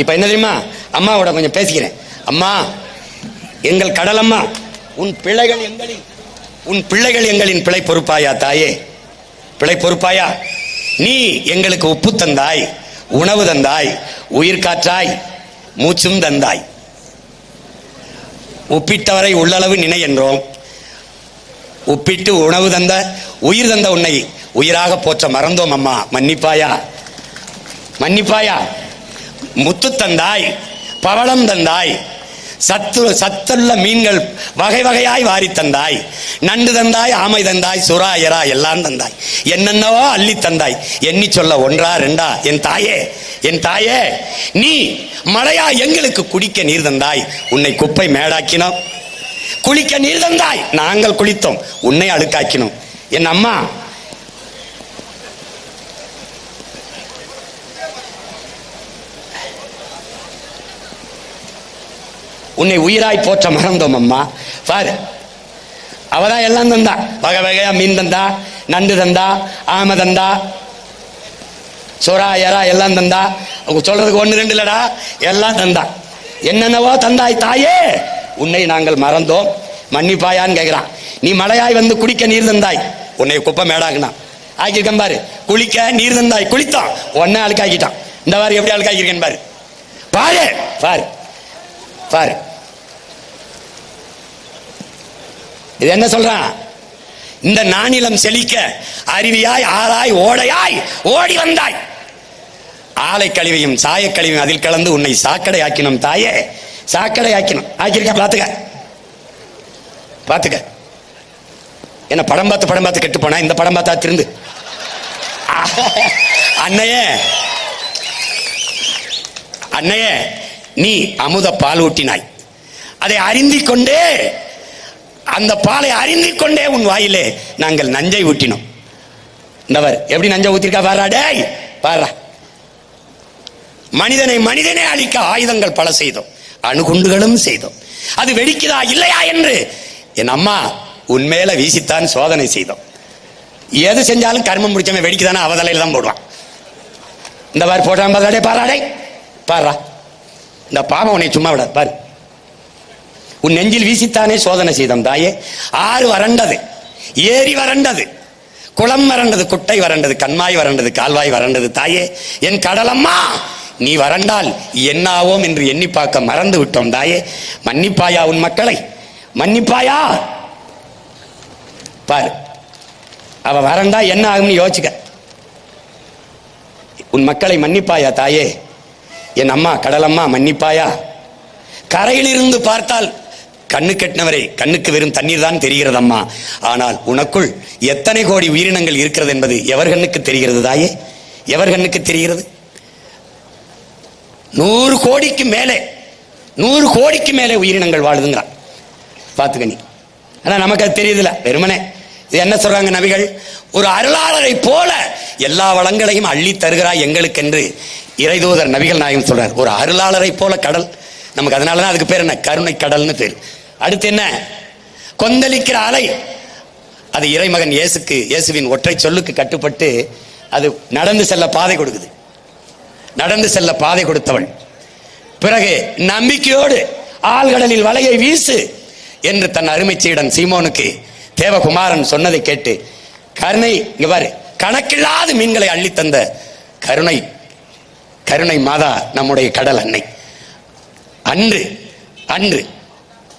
இப்ப என்ன தெரியுமா? அம்மாவோட கொஞ்சம் பேசிக்கிறேன். அம்மா எங்கள் கடலம்மா உன் பிள்ளைகள் எங்களின் உன் பிள்ளைகள் எங்களின் பிழை பொறுப்பாயா தாயே? பிழை பொறுப்பாயா? நீ எங்களுக்கு உப்பு தந்தாய் உணவு தந்தாய் உயிர் காற்றாய் மூச்சும் தந்தாய். உப்பிட்டவரை உள்ளளவு நினை என்றோம். உப்பிட்டு உணவு தந்த உயிர் தந்த உன்னை உயிராக போற்ற மறந்தோம் அம்மா. மன்னிப்பாயா? மன்னிப்பாயா? முத்து தந்தாய் பவளம் தந்தாய் சத்து சத்துள்ள மீன்கள் வகை வகையாய் வாரி தந்தாய். நண்டு தந்தாய் ஆமை தந்தாய் சுறா எறா எல்லாம் தந்தாய். என்னென்னவோ அள்ளி தந்தாய். எண்ணி சொல்ல ஒன்றா ரெண்டா என் தாயே என் தாயே நீ மழையா எங்களுக்கு குடிக்க நீர் தந்தாய். உன்னை குப்பை மேடாக்கினோம். குளிக்க நீர் தந்தாய். நாங்கள் குளித்தோம். உன்னை அழுக்காக்கினோம். என் அம்மா உன்னை உயிராய் போற்ற மறந்தோம் அம்மா. பாரு. அவதான் எல்லாம் தந்தா. வகை வகையா மீன் தந்தா நண்டு தந்தா ஆமை தந்தா சுறா எறா எல்லாம் தந்தா. அவங்க சொல்றதுக்கு ஒன்று ரெண்டு இல்லடா. எல்லாம் தந்தா. என்னென்னவோ தந்தாய் தாயே. உன்னை நாங்கள் மறந்தோம். மன்னிப்பாயான்னு கேட்கிறான் நீ மலையாய் வந்து குடிக்க நீர் தந்தாய். உன்னை குப்பை மேடாக்குனான். ஆக்கியிருக்கேன் பாரு. குளிக்க நீர் தந்தாய். குளித்தான். ஒன்னே அழுக்காக்கிட்டான். இந்த மாதிரி எப்படி அழுக்காக்கியிருக்கேன் பாரு. பாரு. பாரு. பாரு. இது என்ன சொல்றான் இந்த நானிலம் செழிக்க அருவியாய் ஆளாய் ஓடையாய் ஓடி வந்தாய். ஆலை கழிவையும் சாயக்கழிவையும் அதில் கலந்து உன்னை சாக்கடை ஆக்கினோம் தாயே. சாக்கடை ஆக்கினோம். ஆக்கியிருக்க? பார்த்துக்க. பார்த்துக்க. என்ன படம் பார்த்து படம் பார்த்து கெட்டு போனா? இந்த படம் பார்த்தா திருந்து. அன்னையே அன்னையே நீ அமுத பால் ஊட்டினாய் அதை அறிந்திக் கொண்டே அந்த பாலை அறிந்து கொண்டே உன் வாயிலே நாங்கள் நஞ்சை ஊட்டினோம். இந்தவர் எப்படி நஞ்சை ஊத்திருக்கா? பாரா டேய் பாரா மனிதனை மனிதனே அழிக்க ஆயுதங்கள் பல செய்தோம் அணுகுண்டுகளும் செய்தோம். அது வெடிக்குதா இல்லையா என்று என் அம்மா உன்மேல வீசித்தான் சோதனை செய்தோம். எது செஞ்சாலும் கர்மம் முடிச்சவன் வெடிக்குதானே அவதலையில் தான் போடுவான். இந்த மாதிரி போட்டான் பாராடே பாராடே. பாரா இந்த பாவம் உன்னை சும்மா விடாது பாரு. உன் நெஞ்சில் வீசித்தானே சோதனை செய்தோம் தாயே? ஆறு வறண்டது ஏரி வறண்டது குளம் வறண்டது குட்டை வறண்டது கண்மாய் வறண்டது கால்வாய் வறண்டது தாயே. என் கடலம்மா நீ வறண்டால் என்னாவோம் என்று எண்ணி பார்க்க மறந்து விட்டோம் தாயே. மன்னிப்பாயா உன் மக்களை? மன்னிப்பாயா? பாரு அவ வறண்டா என்ன ஆகும்னு யோசிக்க உன் மக்களை மன்னிப்பாயா தாயே? என் அம்மா கடலம்மா மன்னிப்பாயா? கரையிலிருந்து பார்த்தால் கண்ணு கெட்டினவரே கண்ணுக்கு வெறும் தண்ணீர் தான் தெரிகிறது அம்மா ஆனால் உனக்குள் எத்தனை கோடி உயிரினங்கள் இருக்கிறது என்பது எவர் கண்ணுக்கு தெரிகிறது தாயே? எவர் கண்ணுக்கு தெரிகிறது? நூறு கோடிக்கு மேலே நூறு கோடிக்கு மேலே உயிரினங்கள் வாழுதுங்கிறான். பார்த்துக்க நீ. ஆனா நமக்கு அது தெரியுதுல வெறுமனே. இது என்ன சொல்றாங்க நபிகள்? ஒரு அருளாளரை போல எல்லா வளங்களையும் அள்ளி தருகிறாய் எங்களுக்கென்று இறைதூதர் நபிகள் நாயகம் சொல்றார். ஒரு அருளாளரை போல கடல். நமக்கு அதனால தான் அதுக்கு பேர் என்ன? கருணை கடல்னு பேர். அடுத்து என்ன? கொந்தளிக்கிற அலை. அது இறைமகன் இயேசுக்கு இயேசுவின் ஒற்றை சொல்லுக்கு கட்டுப்பட்டு அது நடந்து செல்ல பாதை கொடுக்குது. நடந்து செல்ல பாதை கொடுத்தவள். பிறகு நம்பிக்கையோடு ஆழ்கடலில் வலையை வீசு என்று தன் அருமைச்சீடன் சீமோனுக்கு தேவகுமாரன் சொன்னதை கேட்டு கருணை இங்க பாரு கணக்கில்லாத மீன்களை அள்ளித்தந்த கருணை கருணை மாதா நம்முடைய கடல் அன்னை. அன்று அன்று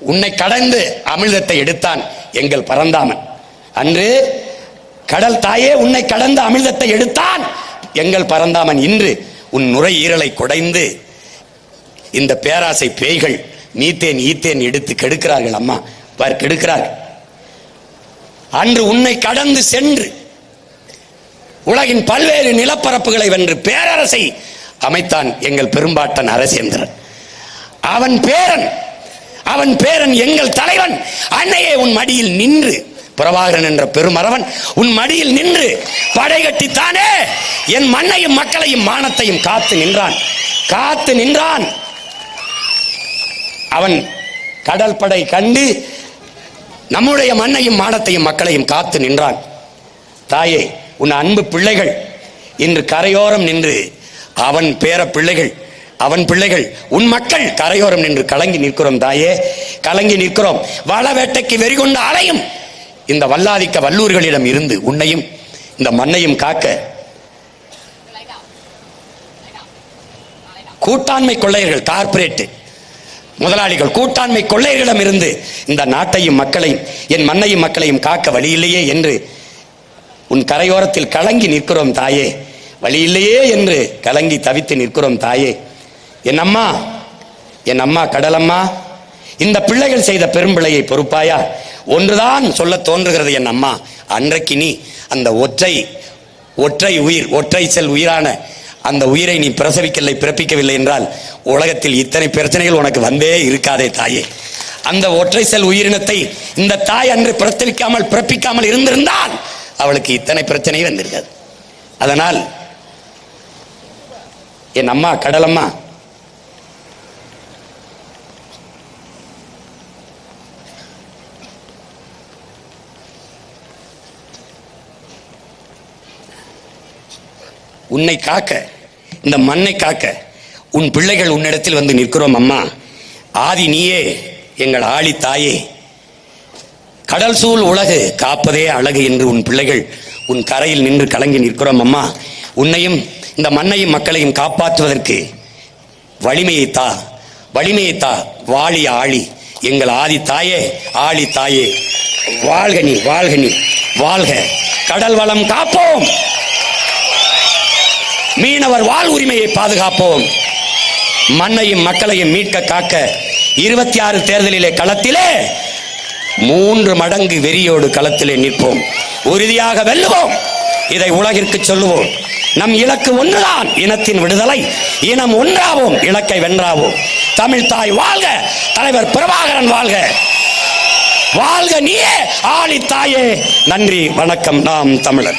உன்னை கடந்து அமிர்தத்தை எடுத்தான் எங்கள் பரந்தாமன். அன்று கடல் தாயே உன்னை கடந்து அமிர்தத்தை எடுத்தான் எங்கள் பரந்தாமன். இன்று உன் நுரையீரலை குடைந்து இந்த பேராசை பேய்கள் நீத்தேன் ஈத்தேன் எடுத்து கெடுக்கிறார்கள் அம்மா. பார் கெடுக்கிறார்கள் அன்று உன்னை கடந்து சென்று உலகின் பல்வேறு நிலப்பரப்புகளை வென்று பேரரசை அமைத்தான் எங்கள் பெரும்பாட்டன் அரசேந்திரன். அவன் பேரன் அவன் பேரன் எங்கள் தலைவன். அன்னையே உன் மடியில் நின்று பிரபாகரன் என்ற பெருமரவன் உன் மடியில் நின்று படைகட்டித்தானே என் மண்ணையும் மக்களையும் மானத்தையும் காத்து நின்றான். காத்து நின்றான். அவன் கடல் படை கண்டு நம்முடைய மண்ணையும் மானத்தையும் மக்களையும் காத்து நின்றான். தாயே உன் அன்பு பிள்ளைகள் இன்று கரையோரம் நின்று அவன் பேர பிள்ளைகள் அவன் பிள்ளைகள் உன் மக்கள் கரையோரம் நின்று கலங்கி நிற்கிறோம் தாயே கலங்கி நிற்கிறோம். வளவேட்டைக்கு வெறிகொண்ட அலையும். இந்த வல்லாதிக்க வல்லூர்களிடம் இருந்து உன்னையும் இந்த மண்ணையும் காக்க. கூட்டாண்மை கொள்ளையர்கள் கார்ப்பரேட் முதலாளிகள் கூட்டாண்மை கொள்ளையர்களிடம் இருந்து இந்த நாட்டையும் மக்களையும் என் மண்ணையும் மக்களையும் காக்க வழி இல்லையே என்று உன் கரையோரத்தில் கலங்கி நிற்கிறோம் தாயே. வழி இல்லையே என்று கலங்கி தவித்து நிற்கிறோம் தாயே. என் அம்மா என் அம்மா கடலம்மா? இந்த பிள்ளைகள் செய்த பெரும்பிழையை பொறுப்பாயா? ஒன்றுதான் சொல்ல தோன்றுகிறது என் அம்மா அன்றைக்கு நீ அந்த ஒற்றை ஒற்றை உயிர் ஒற்றை செல் உயிரான அந்த உயிரை நீ பிரசவிக்கவில்லை பிறப்பிக்கவில்லை என்றால் உலகத்தில் இத்தனை பிரச்சனைகள் உனக்கு வந்தே இருக்காதே தாயே. அந்த ஒற்றை செல் உயிரினத்தை இந்த தாய் அன்று பிரசவிக்காமல் பிறப்பிக்காமல் இருந்திருந்தால் அவளுக்கு இத்தனை பிரச்சனை வந்திருக்காது. அதனால் என் அம்மா கடலம்மா உன்னை காக்க இந்த மண்ணை காக்க உன் பிள்ளைகள் உன்னிடத்தில் வந்து நிற்கிறோம் அம்மா. ஆதி நீயே எங்கள் ஆளி தாயே. கடல் சூழ் உலகு காப்பதே அழகு என்று உன் பிள்ளைகள் உன் கரையில் நின்று கலங்கி நிற்கிறோம் அம்மா. உன்னையும் இந்த மண்ணையும் மக்களையும் காப்பாற்றுவதற்கு வலிமையை தா வலிமையை தா வாழி ஆழி. எங்கள் ஆதி தாயே ஆழி தாயே. வாழ்க நீ வாழ்க நீ வாழ்க. கடல் வளம் காப்போம். மீனவர் வாழ் உரிமையை பாதுகாப்போம். மண்ணையும் மக்களையும் மீட்க காக்க இருபத்தி ஆறு தேர்தலிலே களத்திலே மூன்று மடங்கு வெறியோடு களத்திலே நிற்போம். உறுதியாக வெல்லுவோம். இதை உலகிற்கு சொல்லுவோம். நம் இலக்கு ஒன்றுதான் இனத்தின் விடுதலை. இனம் ஒன்றாவோம் இலக்கை வென்றாவோம். தமிழ் தாய் வாழ்க தலைவர் பிரபாகரன் வாழ்க. வாழ்க நீயே ஆளி தாயே. நன்றி வணக்கம் நாம் தமிழர்.